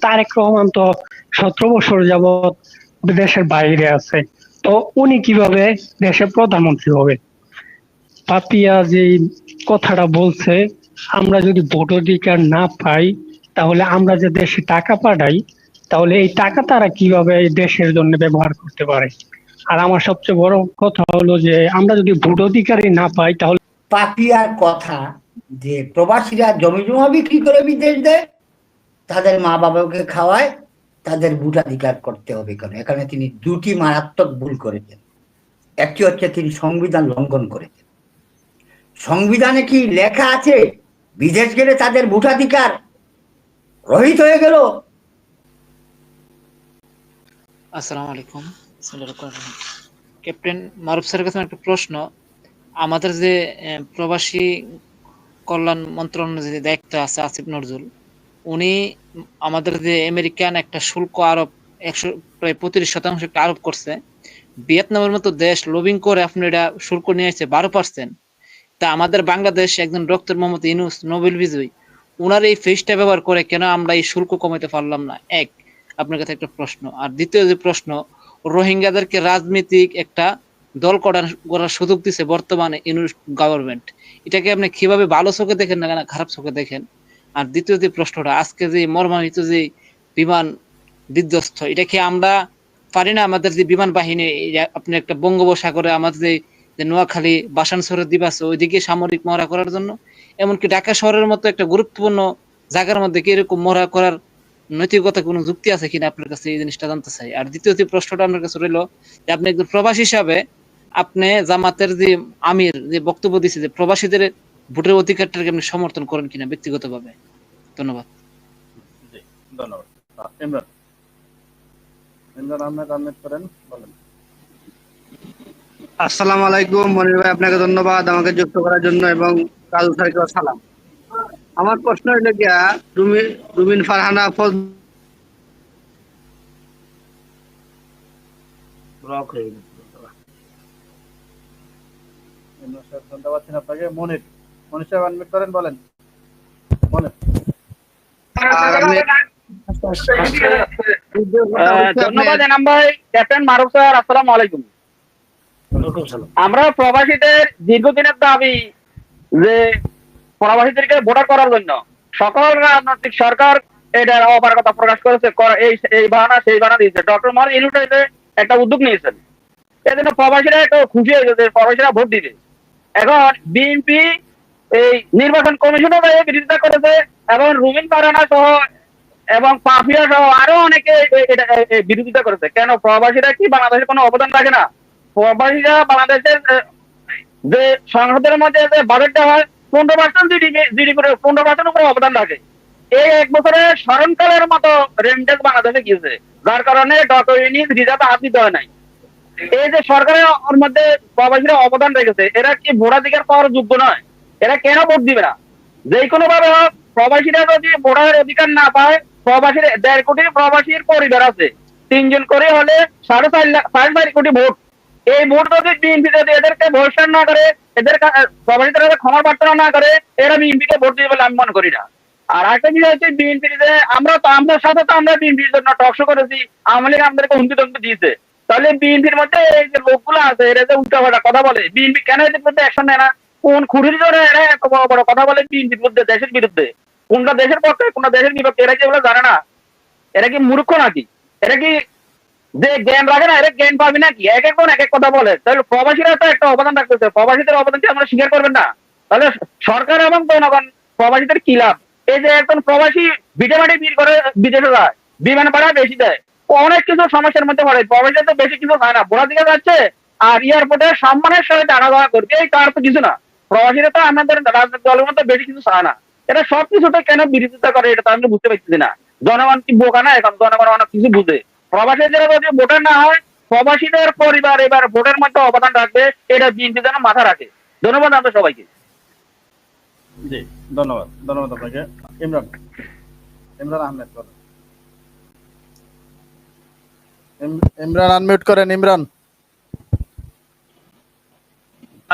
তারেক রহমান তো সতেরো বছর যাবৎ দেশের বাইরে আছে। তো উনি কীভাবে দেশের প্রধানমন্ত্রী হবে? পাপিয়া যে কথাটা বলছে, আমরা যদি ভোট অধিকার না পাই, তাহলে আমরা যে দেশে টাকা পাঠাই, তাহলে এই টাকা তারা কীভাবে এই দেশের জন্য ব্যবহার করতে পারে? আর আমার সবচেয়ে বড় কথা হলো যে, আমরা যদি ভোট অধিকারই না পাই, তাহলে পাপিয়ার কথা যে প্রবাসীরা জমি জমা বিক্রি করে বিদেশ দেয় তাদের মা বাবাকে খাওয়ায়, তাদের ভোটাধিকার করতে হবে কেন? এখানে তিনি দুটি মারাত্মক ভুল করেছেন। একটি হচ্ছে তিনি সংবিধান লঙ্ঘন করেছেন। সংবিধানে কি লেখা আছে, বিদেশ গেলে তাদের ভোটাধিকার রহিত হয়ে গেল? আসসালামু আলাইকুম। ক্যাপ্টেন মারুফ স্যারের কাছে একটা প্রশ্ন। আমাদের যে প্রবাসী কল্যাণ মন্ত্রণালয়ের যে দায়িত্ব আছে, আসিফ নজরুল উনি আমাদের যে আমেরিকান একটা শুল্ক আরোপ, একশো প্রায় পঁয়ত্রিশ শতাংশ একটা আরোপ করছে। ভিয়েতনামের মতো দেশ লবিং করে আপনি এটা শুল্ক নিয়ে আসছে বারো পার্সেন্ট তা আমাদের বাংলাদেশ একজন ডক্টর মোহাম্মদ ইনুস নোবেল বিজয়ী ওনার এই ফেসটা ব্যবহার করে কেন আমরা এই শুল্ক কমাতে পারলাম না? এক, আপনার কাছে একটা প্রশ্ন। আর দ্বিতীয় যে প্রশ্ন, রোহিঙ্গাদেরকে রাজনৈতিক একটা দল করার করার সুযোগ দিছে বর্তমানে ইউনিট গভর্নমেন্ট এটাকে আপনি কীভাবে ভালো চোখে দেখেন না খারাপ চোখে দেখেন? আর দ্বিতীয় যে প্রশ্নটা, আজকে যে মর্মান্বিত যে বিমান বিধ্বস্ত, এটা কি আমরা পারি না আমাদের যে বিমান বাহিনী আপনি একটা বঙ্গোপসাগরে আমাদের যে নোয়াখালী বাসানসরের দ্বীপ আছে, ওইদিকে সামরিক মহড়া করার জন্য? এমনকি ঢাকা শহরের মতো একটা গুরুত্বপূর্ণ জায়গার মধ্যে কি এরকম মহড়া করার নৈতিকতা কোনো যুক্তি আছে কিনা আপনার কাছে এই জিনিসটা জানতে চাই? আর দ্বিতীয় যে প্রশ্নটা আপনার কাছে রইল, যে আপনি একজন প্রবাসী হিসাবে, আপনি জামাতের যে আমির যে বক্তব্য দিচ্ছে যে প্রবাসীদের ভোটের অধিকারটাকে আপনি সমর্থন করেন কিনা ব্যক্তিগতভাবে? ধন্যবাদ। জি ধন্যবাদ। ইমরান। ইমরান আহমেদ আহমেদ করেন বলেন। আসসালামু আলাইকুম মনির ভাই আপনাকে ধন্যবাদ আমাকে যুক্ত করার জন্য এবং কাজু স্যারকেও সালাম। আমার প্রশ্ন হইল গিয়া রুমিন রুমিন ফারহানা ফজ ব্লক হয়ে পাচ্ছেন আপনাকে মনির। মনির সাহেব আনমিট করেন, বলেন। আমরা প্রবাসীদের দীর্ঘদিনের দাবি যে প্রবাসীদেরকে ভোটার করার জন্য সকল রাজনৈতিক সরকার এটার অপারগতা প্রকাশ করেছে এই বাহানা, সেই বাহানা দিয়েছে। ডক্টর মোহাম্মদ ইউনুস এতে একটা উদ্যোগ নিয়েছেন। এই জন্য প্রবাসীরা একটু খুশি হয়ে গেছে প্রবাসীরা ভোট দিবে। এখন বিএনপি এই নির্বাচন কমিশনও তাই বিরোধিতা করেছে এবং রুমিন পারানা সহ এবং পাফিয়া সহ আরও অনেকে বিরোধিতা করেছে। কেন প্রবাসীরা কি বাংলাদেশের কোনো অবদান রাখে না? প্রবাসীরা বাংলাদেশের যে সংসদের মধ্যে যে বাজেটটা হয়, পনেরো পার্সেন্ট জিডিপি জিডিপি পনেরো পার্সেন্ট উপরে অবদান রাখে। এই এক বছরে স্মরণকালের মতো রেমিটেন্স বাংলাদেশে গিয়েছে, যার কারণে ডক্টর ইউনিস রিজার্ভ হাত দিতে হয় নাই। এই যে সরকারের মধ্যে প্রবাসীরা অবদান রেখেছে, এরা কি ভোটাধিকার পাওয়ার যোগ্য নয়? এরা কেন ভোট দিবে না? যে কোনো ভাবে হোক, প্রবাসীরা যদি ভোটার অধিকার না পায়, প্রবাসীর দেড় কোটি প্রবাসীর পরিবার আছে। তিনজন করে হলে সাড়ে চার লাখ, সাড়ে চার কোটি ভোট। এই ভোট যদি বিএনপি যদি এদেরকে ভবিষ্যৎ না করে এদের প্রবাসীদের ক্ষমা প্রার্থনা না করে, এরা বিএনপি কে ভোট দিবে বলে আমি মনে করি না। আর একটা বিষয় হচ্ছে বিএনপি যে আমরা তো আমাদের সাথে তো আমরা বিএনপির জন্য টকশো করেছি আমলে আমাদেরকে হুমকি ধমকি দিয়েছে। তাহলে বিএনপির মধ্যে এই যে লোকগুলো আছে, এরা যে উল্টা কথা বলে বিএনপি কেন এদের মধ্যে অ্যাকশন নেয় না? কোন খুঁড়ির জন্য এরা এত বড় বড় কথা বলে বিএনপির বিরুদ্ধে, দেশের বিরুদ্ধে? কোনটা দেশের পক্ষে, কোনটা দেশের বিপক্ষে, এরা কি এগুলো জানে না? এরা কি মূর্খ নাকি? এরা কি যে জ্ঞান রাখে না, এরা জ্ঞান পাবে নাকি? এক একজন এক এক কথা বলে। তাহলে প্রবাসীরা তো একটা অবদান রাখতেছে। প্রবাসীদের অবদানকে আমরা স্বীকার করবেন না? তাহলে সরকার এবং জনগণ, প্রবাসীদের কি লাভ? এই যে একজন প্রবাসী বিটে মাটি বীর করে বিদেশে যায়, বিমান ভাড়া বেশি দেয়। অনেক কিছু সমস্যার মধ্যে পড়ে। প্রবাসীরা তো বেশি কিছু হয় না। বোড়া দিকে যাচ্ছে আর এয়ারপোর্টে সম্মানের সাথে টাকা দেওয়া করবে, এই তার তো কিছু না। প্রবাসীরা তো আমাদের রাজনৈতিক দলের মধ্যে বেশি কিছু চায় না। এটা সব কিছুতে কেন বিরোধিতা করে, এটা তো আমি বুঝতে পারছি না। জনগণ কি বোকা না এখন জনগণ অনেক কিছু বুঝে। প্রবাসীদের যদি ভোটার না হয়, প্রবাসীদের পরিবার এবার ভোটের মধ্যে অবদান রাখবে, এটা বিএনপি যেন মাথা রাখে। ধন্যবাদ আপনাদের সবাইকে। জি, ধন্যবাদ। ধন্যবাদ আপনাকে। ইমরান। ইমরান আহমেদ ইমরান আনমিউট করেন, ইমরান।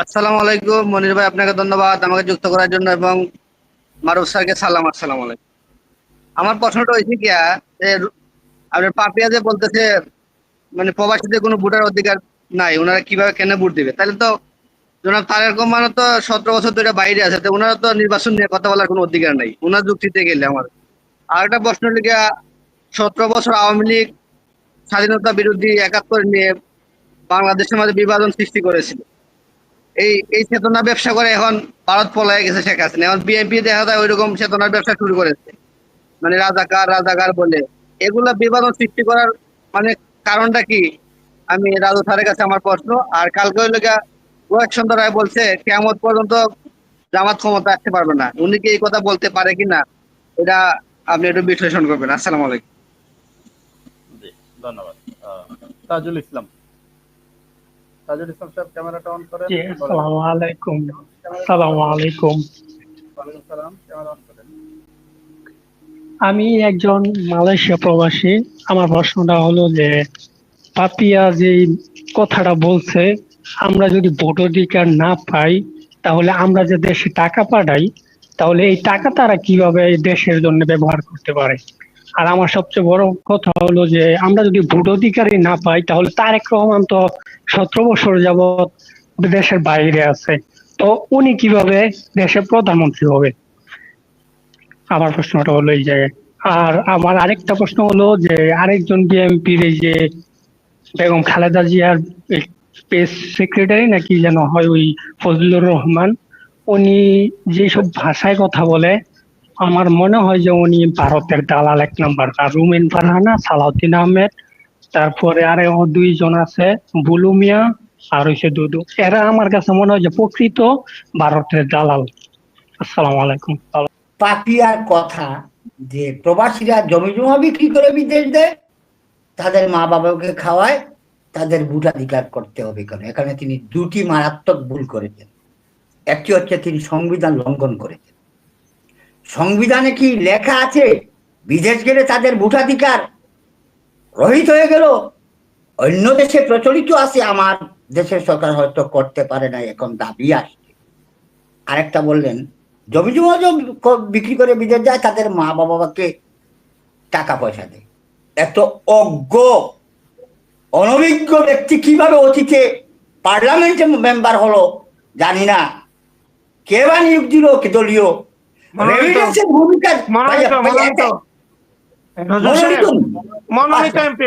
আসসালামু আলাইকুম। মনির ভাই, আপনাকে ধন্যবাদ আমাকে যুক্ত করার জন্য এবং মারুফ স্যারকে সালাম আলাইকুম। আমার প্রশ্নটা হয়েছে যে আপনার পাপিয়া যে বলতেছে মানে প্রবাসীদের কোনো ভোটার অধিকার নাই, ওনারা কীভাবে কেন ভোট দিবে? তাহলে তো জনাব তো সতেরো বছর ধরে বাইরে আছে, তো ওনারা তো নির্বাচন নিয়ে কথা বলার কোনো অধিকার নাই, ওনার যুক্তিতে গেলে আমার। আর একটা প্রশ্ন গিয়া সতেরো বছর আওয়ামী লীগ স্বাধীনতা বিরোধী একাত্তর নিয়ে বাংলাদেশের মাঝে বিভাজন সৃষ্টি করেছিল। এই এই চেতনা ব্যবসা করে এখন ভারত পলায় গেছে শেখ হাসিনা। এখন বিএনপি দেখা যায় ওইরকম চেতনার ব্যবসা শুরু করেছে। মানে রাজাকার রাজাকার বলে। এগুলা বিভাজন সৃষ্টি করার মানে কারণটা কি? আমি রাজু স্যারের কাছে আমার প্রশ্ন। আর কালকে হইল গিয়া রোহিত চন্দ্র রায় বলছে কেমন পর্যন্ত জামাত ক্ষমতা আসতে পারবে না। উনি কি এই কথা বলতে পারে কিনা এটা আপনি একটু বিশ্লেষণ করবেন। আসসালামু আলাইকুম। ধন্যবাদ। তাজুল ইসলাম। তাজুল ইসলাম সাহেব ক্যামেরাটা অন করেন। আসসালামু আলাইকুম। আসসালামু আলাইকুম। সালাম ক্যামেরা অন করেন। আমি একজন মালয়েশিয়া প্রবাসী। আমার প্রশ্নটা হলো যে পাপিয়া যে কথাটা বলছে আমরা যদি ভোট অধিকার না পাই তাহলে আমরা যে দেশে টাকা পাঠাই তাহলে এই টাকা তারা কীভাবে এই দেশের জন্য ব্যবহার করতে পারে? আর আমার সবচেয়ে বড় কথা হলো যে, আমরা যদি ভোট অধিকারই না পাই, তাহলে তারেক রহমান তো সতেরো বছর যাবৎ দেশের বাইরে আছে। তো উনি কীভাবে দেশের প্রধানমন্ত্রী হবে? আমার প্রশ্নটা হলো এই জায়গায় আর আমার আরেকটা প্রশ্ন হলো যে, আরেকজন বিএনপির এই যে বেগম খালেদা জিয়ার স্পেস সেক্রেটারি নাকি যেন হয় ওই ফজলুর রহমান, উনি যেসব ভাষায় কথা বলে আমার মনে হয় যে উনি ভারতের দালাল এক নাম্বার আর রুমেন ফারহানা, সালাউদ্দিন আহমেদ, তারপরে আরে ও দুইজন আছে, বুলু মিয়া আর হচ্ছে দুদু। এরা আমার কাছে মনে হয় যে প্রকৃত ভারতের দালাল। আসসালামু আলাইকুম। পাপিয়ার কথা যে প্রবাসীরা জমি জমা বিক্রি করে বিদেশ দেয়, তাদের মা বাবাকে খাওয়ায়, তাদের ভোটাধিকার করতে হবে কেন? এখানে তিনি দুটি মারাত্মক ভুল করেছেন। একটি হচ্ছে তিনি সংবিধান লঙ্ঘন করেছেন। সংবিধানে কি লেখা আছে? বিদেশ গেলে তাদের ভোটাধিকার। রহিত হয়ে গেল। অন্য দেশে প্রচলিত আছে, আমার দেশের সরকার হয়তো করতে পারে না, এখন দাবি আসছে। আরেকটা বললেন, জমি জমা বিক্রি করে বিদেশ যায়, তাদের মা বাবাকে টাকা পয়সা দেয়। এত অজ্ঞ, অনভিজ্ঞ ব্যক্তি কীভাবে অতীতে পার্লামেন্টে মেম্বার হলো জানি না। কে বা নিয়োগ দিল দলীয় মনোনীত। এমপি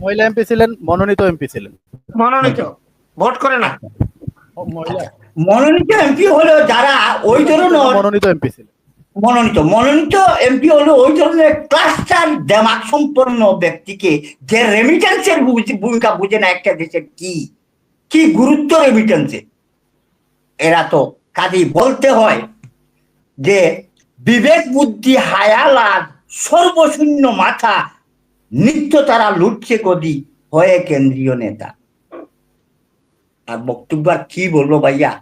মহিলা ছিলেন মনোনীত এমপি ছিলেন। মনোনীত। ভোট করে না। মনোনীত এমপি হলো যারা ওই ধরনের মনোনীত এমপি ছিলেন। মনোনীত। মনোনীত এমপি হলো ওই ধরনের ক্লাস্টার দেমাগ সম্পন্ন ব্যক্তিকে যে রেমিটেন্সের ভূমিকা বুঝে না একটা দেশের কি। কি গুরুত্ব রেমিটেন্সে এরা তো কাজেই বলতে হয়। যে বিবেক বুদ্ধি হায়ালাদ সর্বশূন্য মাথা নিত্য তারা লুটছে কদি হয়ে কেন্দ্রীয় নেতা। আর বক্তব্য কি বলব ভাইয়া?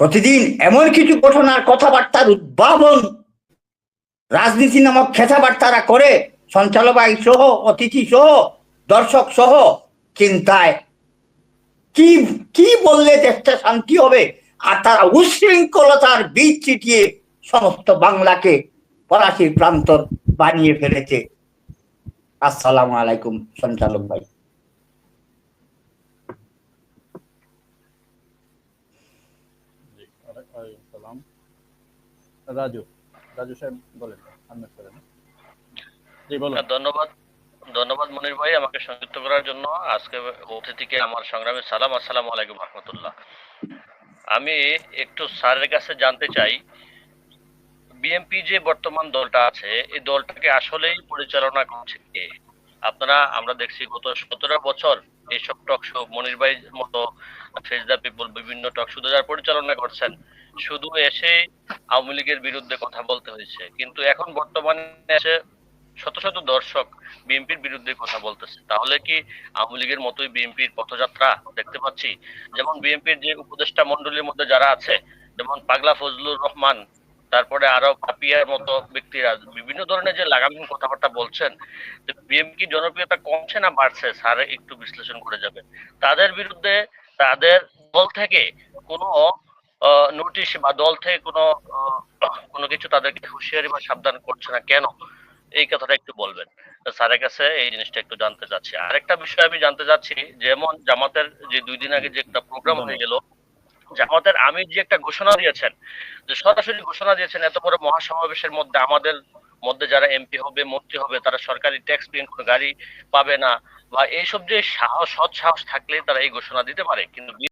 প্রতিদিন এমন কিছু ঘটনার কথাবার্তার উদ্ভাবন, রাজনীতি নামক খেতাবার্তারা করে সঞ্চালবাহী সহ, অতিথি সহ, দর্শক সহ, চিন্তায়। কি কি বললে দেশটা শান্তি হবে? আর তারা উশৃঙ্খলতার বীজ ছিটিয়ে সমস্ত বাংলাকে ফরাসির প্রান্তর বানিয়ে ফেলেছে। আসসালামু আলাইকুম সঞ্চালক ভাই। রাজু রাজু সাহেব বলেন জি বলুন। ধন্যবাদ ধন্যবাদ মনির ভাই আমাকে সংযুক্ত করার জন্য। আজকে অতিথিকে আমার সংগ্রামী সালাম আসসালামু আলাইকুম রহমতুল্লাহ। আমি একটু স্যারের কাছে জানতে চাই বিএনপি যে বর্তমান দলটা আছে, এই দলটাকে আসলেই পরিচালনা করছে কে? আপনারা, আমরা দেখছি গত সতেরো বছর এইসব টক শো মনির ভাই মতো ফেস দ্য পিপল বিভিন্ন টক শো যারা পরিচালনা করছেন, শুধু এসে আওয়ামী লীগের বিরুদ্ধে কথা বলতে হয়েছে। কিন্তু এখন বর্তমানে এসে শত শত দর্শক বিএনপির বিরুদ্ধে কথা বলতেছে। তাহলে কি আওয়ামী লীগের মতোই বিএনপির পথযাত্রা দেখতে পাচ্ছি? যেমন বিএনপির যে উপদেষ্টা মন্ডলীর মধ্যে যারা আছে, যেমন পাগলা ফজলুর রহমান, তারপরে আরও পাপিয়ার মতো ব্যক্তিরা, বিভিন্ন ধরনের যে লাগামহীন কথাবার্তা বলছেন বিএনপি জনপ্রিয়তা কমছে না বাড়ছে? স্যার, একটু বিশ্লেষণ করে যাবেন। তাদের বিরুদ্ধে তাদের দল থেকে কোনো নোটিশ বা দল থেকে কোনো কোনো কিছু তাদেরকে হুঁশিয়ারি বা সাবধান করছে না। কেন? এই কথাটা একটু বলবেন। স্যারের কাছে এই জিনিসটা একটু জানতে চাচ্ছি। আরেকটা বিষয় আমি জানতে চাচ্ছি, যেমন জামাতের যে দুই দিন আগে যে একটা প্রোগ্রাম হয়ে গেল, জামাতের আমির যে একটা ঘোষণা দিয়েছেন, যে সরাসরি ঘোষণা দিয়েছেন এত বড় মহাসমাবেশের মধ্যে আমাদের মধ্যে যারা এমপি হবে, মন্ত্রী হবে, তারা সরকারি ট্যাক্স পেন কোনো গাড়ি পাবে না, বা এইসব যে সাহস সৎ সাহস থাকলে তারা এই ঘোষণা দিতে পারে। কিন্তু